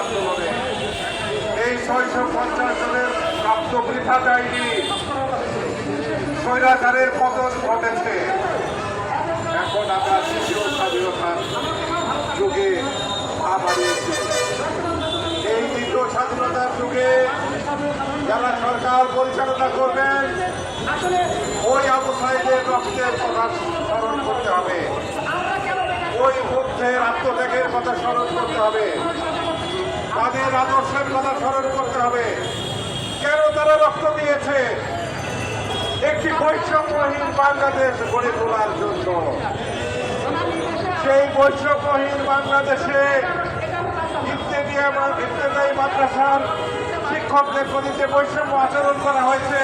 আন্দোলনে এই ছয়শো পঞ্চাশ জনের প্রাপ্ত বৃথা যায়নি স্বৈরাচারের পতন ঘটেছে। এখন আমরা তৃতীয় স্বাধীনতার যুগে এই দ্বিতীয় স্বাধীনতার যুগে যারা সরকার পরিচালনা করবেন, ওই আবু সাইদের রক্তের কথা স্মরণ করতে হবে। ওই বুদ্ধের আত্মত্যাগের কথা স্মরণ করতে হবে। তাদের আদর্শের কথা স্মরণ করতে হবে। কেন তারা রক্ত দিয়েছে? একটি বৈষম্যহীন বাংলাদেশ গড়ে তোলার জন্য। সেই বৈষম্যহীন বাংলাদেশে ইত্যাদি মাদ্রাসার শিক্ষকদের প্রতি যে বৈষম্য আচরণ করা হয়েছে,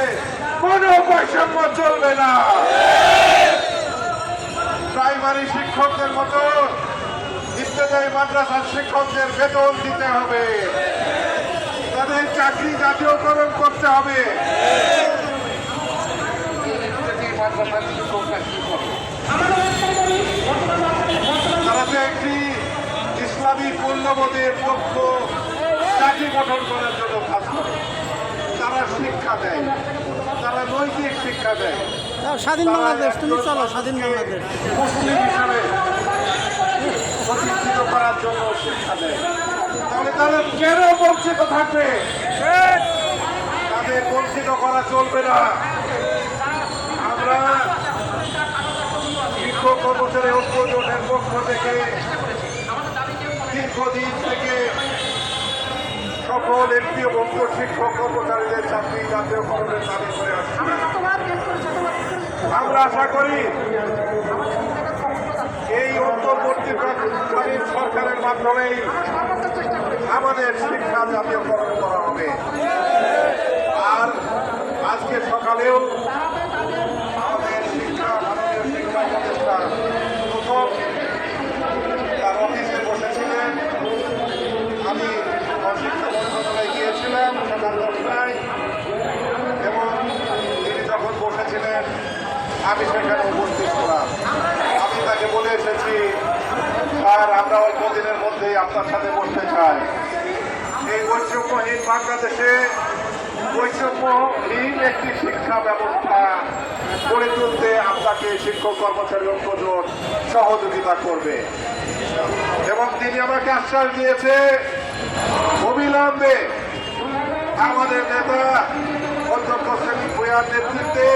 কোনো বৈষম্য চলবে না। প্রাইমারি শিক্ষকদের মতো ইত্যাদি মাদ্রাসার শিক্ষকদের বেতন দিতে হবে। তাদের চাকরি জাতীয়করণ করতে হবে। ইত্যাদি মাদ্রাসার শিক্ষকরা কি করবে? তারা তো একটি ইসলামী মূল্যবোধের পক্ষ চাকরি গঠন করার জন্য কাজ করে। তারা শিক্ষা দেয়। তারা নৈতিক শিক্ষা দেয়। স্বাধীন বাংলাদেশ তুমি চলো স্বাধীন বাংলাদেশ। মুসলিম হিসাবে করার জন্য শিক্ষা দেয়। তাহলে তাদের কেন বঞ্চিত থাকবে? তাদের বঞ্চিত করা চলবে না। আমরা শিক্ষক কর্মচারী ঐক্য পক্ষ থেকে দীর্ঘদিন থেকে সকল একটি ভক্ত শিক্ষক কর্মচারীদের চাকরি জাতীয়করণের দাবি করে আসছি। আমরা আশা করি এই সরকারের মাধ্যমেই আমাদের শিক্ষা জাতীয়করণ করা হবে। আর আজকে সকালেও আমাদের শিক্ষা, ভারতীয় শিক্ষা উপদেষ্টা প্রথম তার অফিসে বসেছিলেন। আমি শিক্ষা মন্ত্রণালয়ে গিয়েছিলাম সকাল দশটায় এবং তিনি যখন বসেছিলেন, আমি সেখানে আমরা অল্প দিনের মধ্যেই আপনার সাথে বসতে চাই। এই বৈষম্যহীন বাংলাদেশে বৈষম্যহীন একটি শিক্ষা ব্যবস্থা গড়ে তুলতে আপনাকে শিক্ষক, কর্মচারী ঐক্যজোট সহযোগিতা করবে। এবং তিনি আমাকে আশ্বাস দিয়েছে, অবিলম্বে আমাদের নেতা অধ্যক্ষ শ্রেণি ভূয়ার নেতৃত্বে